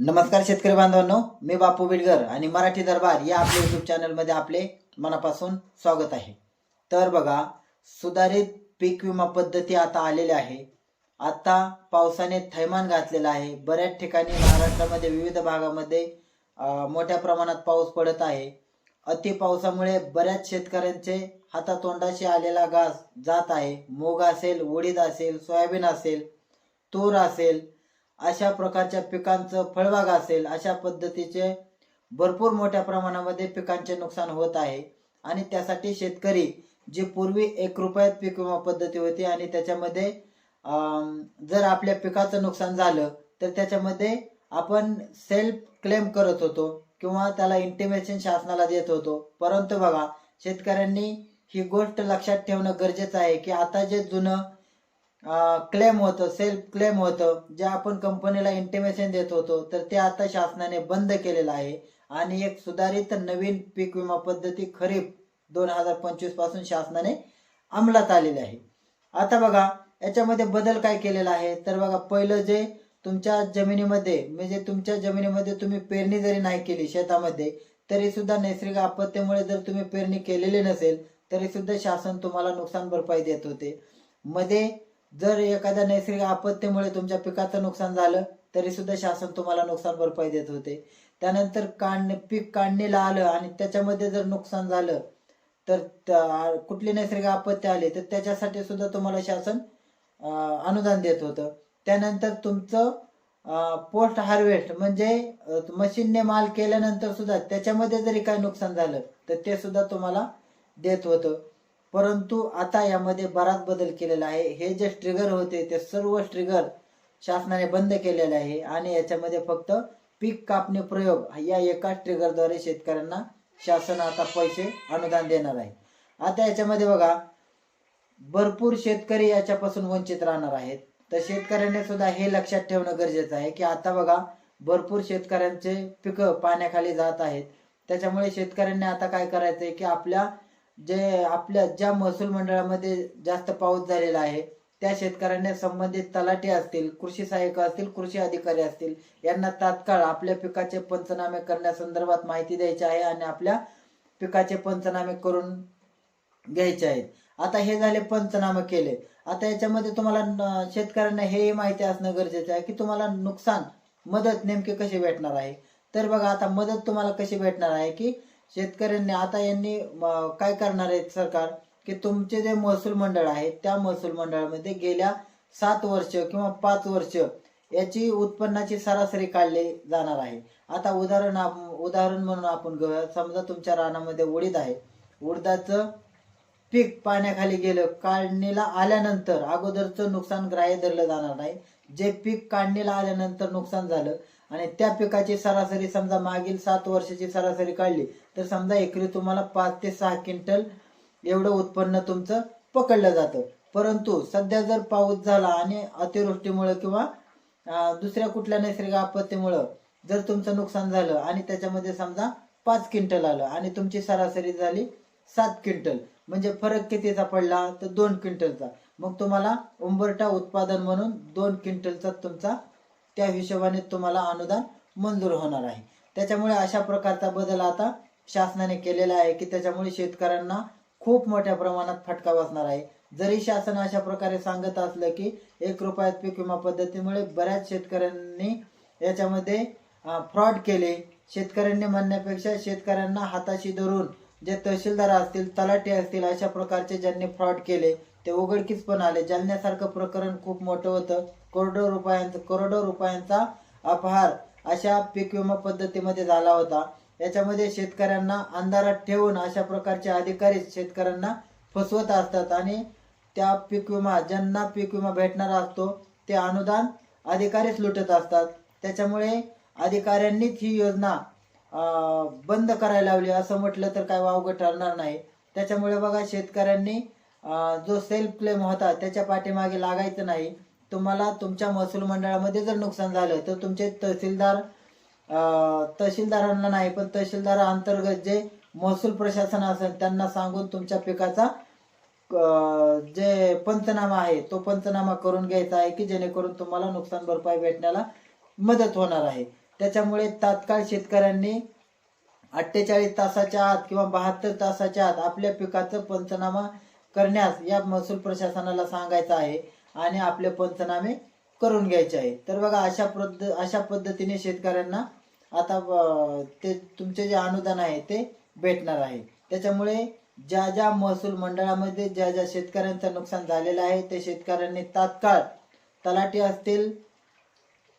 नमस्कार शेतकरी बांधवांनो मी बापू बिडगर आणि मराठी दरबार या आपल्या युट्यूब चॅनलमध्ये आपले मनापासून स्वागत आहे. तर बघा सुधारित पीक विमा पद्धती आता आलेल्या आहे. आता पावसाने थैमान घातलेलं आहे. बऱ्याच ठिकाणी महाराष्ट्रामध्ये विविध भागामध्ये मोठ्या प्रमाणात पाऊस पडत आहे. अति पावसामुळे बऱ्याच शेतकऱ्यांचे हातातोंडाशी आलेला घास जात आहे. मूग असेल उडीद असेल सोयाबीन असेल तूर असेल अशा प्रकारच्या पिकांचं फळबाग असेल अशा पद्धतीचे भरपूर मोठ्या प्रमाणामध्ये पिकांचे नुकसान होत आहे. आणि त्यासाठी शेतकरी जी पूर्वी एक रुपयात पीक विमा पद्धती होती आणि त्याच्यामध्ये जर आपल्या पिकाचं नुकसान झालं तर त्याच्यामध्ये आपण सेल्फ क्लेम करत होतो किंवा त्याला इंटिमेशन शासनाला देत होतो. परंतु बघा शेतकऱ्यांनी ही गोष्ट लक्षात ठेवणं गरजेचं आहे की आता जे जुनं क्लेम होतं सेल्फ क्लेम होतं. जे आपण कंपनीला इंटिमेशन देत होतो तर ते आता शासनाने बंद केलेलं आहे. आणि एक सुधारित नवीन पीक विमा पद्धती खरीप दोन हजार पंचवीसपासून शासनाने अंमलात आलेली आहे. आता बघा याच्यामध्ये बदल काय केलेला आहे? तर बघा पहिलं जे तुमच्या जमिनीमध्ये म्हणजे तुमच्या जमिनीमध्ये तुम्ही पेरणी जरी नाही केली शेतामध्ये तरी सुद्धा नैसर्गिक आपत्तीमुळे जर तुम्ही पेरणी केलेली नसेल तरी सुद्धा शासन तुम्हाला नुकसान भरपाई देत होते. मध्ये जर एखाद्या नैसर्गिक आपत्तीमुळे तुमच्या पिकाचं नुकसान झालं तरी सुद्धा शासन तुम्हाला नुकसान भरपाई देत होते. त्यानंतर काढणे पीक काढणीला आलं आणि त्याच्यामध्ये जर नुकसान झालं तर कुठली नैसर्गिक आपत्ती आली तर त्याच्यासाठी सुद्धा तुम्हाला शासन अनुदान देत होतं. त्यानंतर तुमचं पोस्ट हार्वेस्ट म्हणजे मशीनने माल केल्यानंतर सुद्धा त्याच्यामध्ये जरी काही नुकसान झालं तर ते सुद्धा तुम्हाला देत होतं. परंतु आता यामध्ये बराच बदल केलेला आहे. हे जे ट्रिगर होते ते सर्व ट्रिगर शासनाने बंद केलेले आहे आणि याच्यामध्ये फक्त पीक कापणी प्रयोग या एका ट्रिगरद्वारे शेतकऱ्यांना शासन आता पैसे अनुदान देणार आहे. आता याच्यामध्ये बघा भरपूर शेतकरी याच्यापासून वंचित राहणार आहेत. तर शेतकऱ्यांनी सुद्धा हे लक्षात ठेवणं गरजेचं आहे की आता बघा भरपूर शेतकऱ्यांचे पिकं पाण्याखाली जात आहेत. त्याच्यामुळे शेतकऱ्यांनी आता काय करायचंय की आपल्या जे आपल्या ज्या महसूल मंडळामध्ये जास्त पाऊस झालेला आहे त्या शेतकऱ्यांना संबंधित तलाठी असतील कृषी सहाय्यक असतील कृषी अधिकारी असतील यांना तात्काळ आपल्या पिकाचे पंचनामे करण्यासंदर्भात माहिती द्यायची आहे आणि आपल्या पिकाचे पंचनामे करून घ्यायचे आहेत. आता हे झाले पंचनामे केले. आता याच्यामध्ये तुम्हाला शेतकऱ्यांना हेही माहिती असणं गरजेचं आहे की तुम्हाला नुकसान मदत नेमकी कशी भेटणार आहे? तर बघा आता मदत तुम्हाला कशी भेटणार आहे की शेतकऱ्यांनी आता यांनी काय करणार आहेत सरकार? की तुमचे जे महसूल मंडळ आहे त्या महसूल मंडळामध्ये गेल्या सात वर्ष किंवा पाच वर्ष याची उत्पन्नाची सरासरी काढली जाणार आहे. आता उदाहरण उदाहरण म्हणून आपण घेऊया. समजा तुमच्या रानामध्ये उडीद आहे. उडदाचं पीक पाण्याखाली गेलं काढणीला आल्यानंतर अगोदरचं नुकसान ग्राह्य धरलं जाणार नाही. जे पीक काढणीला आल्यानंतर नुकसान झालं आणि त्या पिकाची सरासरी समजा मागील सात वर्षाची सरासरी काढली तर समजा एकरी तुम्हाला पाच ते सहा क्विंटल एवढं उत्पन्न तुमचं पकडलं जातं. परंतु सध्या जर पाऊस झाला आणि अतिवृष्टीमुळं किंवा दुसऱ्या कुठल्या नैसर्गिक आपत्तीमुळं जर तुमचं नुकसान झालं आणि त्याच्यामध्ये समजा पाच क्विंटल आलं आणि तुमची सरासरी झाली सात क्विंटल म्हणजे फरक कितीचा पडला तर दोन क्विंटलचा. मग तुम्हाला उंबरटा उत्पादन म्हणून दोन क्विंटलचा तुमचा त्या हिशोबाने तुम्हाला अनुदान मंजूर होणार आहे. त्याच्यामुळे अशा प्रकारचा बदल आता शासनाने केलेला आहे की त्याच्यामुळे शेतकऱ्यांना खूप मोठ्या प्रमाणात फटका बसणार आहे. जरी शासन अशा प्रकारे सांगत असलं की एक रुपयात पीक विमा पद्धतीमुळे बऱ्याच शेतकऱ्यांनी याच्यामध्ये फ्रॉड केले. शेतकऱ्यांनी म्हणण्यापेक्षा शेतकऱ्यांना हाताशी धरून जे तहसीलदार असतील तलाठी असतील अशा प्रकारचे ज्यांनी फ्रॉड केले ते उघडकीस पण आले. जालन्यासारखं प्रकरण खूप मोठं होतं. करोडो रुपयांचं करोडो रुपयांचा अपहार अशा पीक विमा पद्धतीमध्ये झाला होता. याच्यामध्ये शेतकऱ्यांना अंधारात ठेवून अशा प्रकारचे अधिकारी शेतकऱ्यांना फसवत असतात आणि त्या पीक विमा ज्यांना पीक विमा भेटणार असतो ते अनुदान अधिकारीच लुटत असतात. त्याच्यामुळे अधिकाऱ्यांनीच ही योजना बंद करायला लावली. असं म्हटलं तर काय वावगं ठरणार नाही. त्याच्यामुळे बघा शेतकऱ्यांनी जो सेल्फ क्लेम होता त्याच्या पाठीमागे लागायचं नाही. तुम्हाला तुमच्या महसूल मंडळामध्ये जर नुकसान झालं तर तुमचे तहसीलदार तहसीलदारांना नाही पण तहसीलदार अंतर्गत जे महसूल प्रशासन असेल त्यांना सांगून तुमच्या पिकाचा जे पंचनामा आहे तो पंचनामा करून घ्यायचा आहे की जेणेकरून तुम्हाला नुकसान भरपाई भेटण्याला मदत होणार आहे. त्याच्यामुळे तात्काळ शेतकऱ्यांनी अठ्ठेचाळीस तासाच्या आत किंवा बहात्तर तासाच्या आत आपल्या पिकाचं पंचनामा करण्यास या महसूल प्रशासनाला सांगायचं आहे आणि आपले पंचनामे करून घ्यायचे आहे. तर बघा अशा पद्ध अशा पद्धतीने शेतकऱ्यांना आता ते तुमचे जे अनुदान आहे ते भेटणार आहे. त्याच्यामुळे ज्या ज्या महसूल मंडळामध्ये ज्या ज्या शेतकऱ्यांचं नुकसान झालेलं आहे ते शेतकऱ्यांनी तात्काळ तलाठी असतील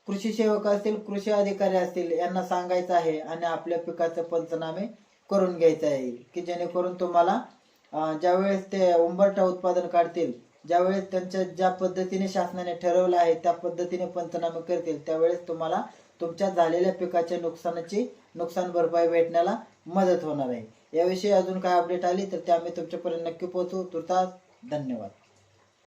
कृषी सेवक असतील कृषी अधिकारी असतील यांना सांगायचं आहे आणि आपल्या पिकाचं पंचनामे करून घ्यायचं आहे. की जेणेकरून तुम्हाला ज्यावेळेस ते उंबरठा उत्पादन काढतील ज्यावेळेस त्यांच्या ज्या पद्धतीने शासनाने ठरवलं आहे त्या पद्धतीने पंचनामे करतील त्यावेळेस तुम्हाला तुमच्या झालेल्या पिकाच्या नुकसानाची नुकसान भरपाई भेटण्याला मदत होणार आहे. याविषयी अजून काय अपडेट आली तर ते आम्ही तुमच्यापर्यंत नक्की पोहोचू तुर्तास धन्यवाद.